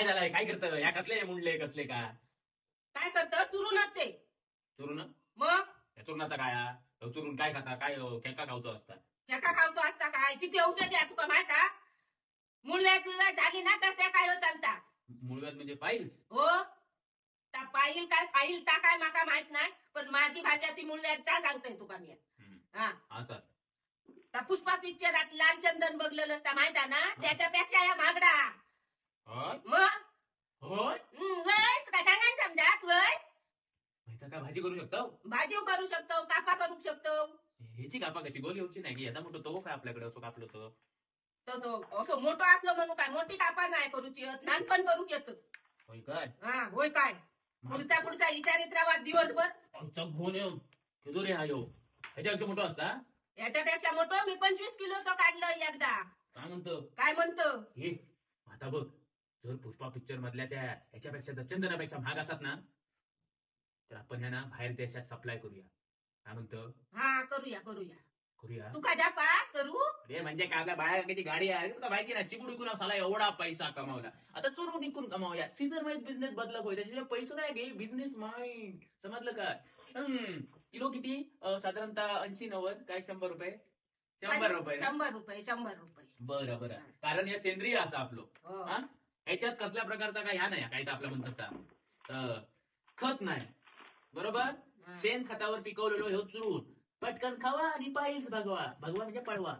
काय झालंय? काय करतं? या कसले मुंडले कसले का? काय करतं? चुरूनच ते चुरून मग? या चुरणाचा काय? हा? चुरून काय खाता? काय अं, खेका खावचं असता. एका खावचो असता काय? किती औषध द्या तुका माहीत मुळव्यात बिळव्यात झाली ना तर त्या काय हो चालतात मुळव्यात म्हणजे पाहिजे हो. त्या पाहिल काय? फाईल ता काय माका माहीत नाही पण माझी भाषा ती मुळव्यात त्या सांगतोय तुका मी? हा. त्या पुष्पा पिक्चरात लाल चंदन बघलेलं असता माहीत ना? त्याच्यापेक्षा या महागडा. होय मग होय हं, वय तुका सांगा ना समजात वय माहिती काय भाजी करू शकतो? भाजीव करू शकतो कापा करू शकतो. ह्याची कापा कशी? गोली होची नाही की? याचा मोठं तो काय आपल्याकडे असं कापलं तर. तसं असं मोठं असलं म्हणून काय? मोठी कापा नाही करूची लहान पण करू येतो होय काय? हा होय काय? पुढचा पुढचा विचारित राहा दिवसभर. आमचा घोन येऊन किदो रे हा यो? ह्याच्यापेक्षा मोठं असता? याच्यापेक्षा मोठं? मी पंचवीस किलोचं काढलं एकदा. काय म्हणतो? काय म्हणतो? हे आता बघ. जर पुष्पा पिक्चर मधल्या त्या ह्याच्यापेक्षा चंदनापेक्षा महाग असतात ना? तर आपण ह्या ना बाहेर देशात सप्लाय करूया. काय म्हणतो? हा करूया करूया. करूया? तू का जापा करू? अरे म्हणजे काय आपल्या बाहेर किती गाडी आहे. तुला माहिती ना चिकूड विकून साला एवढा पैसा कमावला. आता चोरून विकून कमावूया. सीझन वाईज बिझनेस बदला पाहिजे त्याच्याशिवाय पैसे नाही घे बिझनेस माइंड समजलं का? हम्म. किलो किती? अं, साधारणतः ऐंशी नव्वद. काय? शंभर रुपये? शंभर रुपये? शंभर रुपये शंभर रुपये. बरं बरं. कारण हे सेंद्रिय असं आपलं. हो. हा? ह्याच्यात कसल्या प्रकारचा काय ह्या नाही. काय तर आपलं म्हणतात अं, खत नाही. बरोबर. शेण खतावर पिकवलेलो हे चुरून. पटकन खावा आणि पाहिजे भगवा. भगवा म्हणजे पळवा.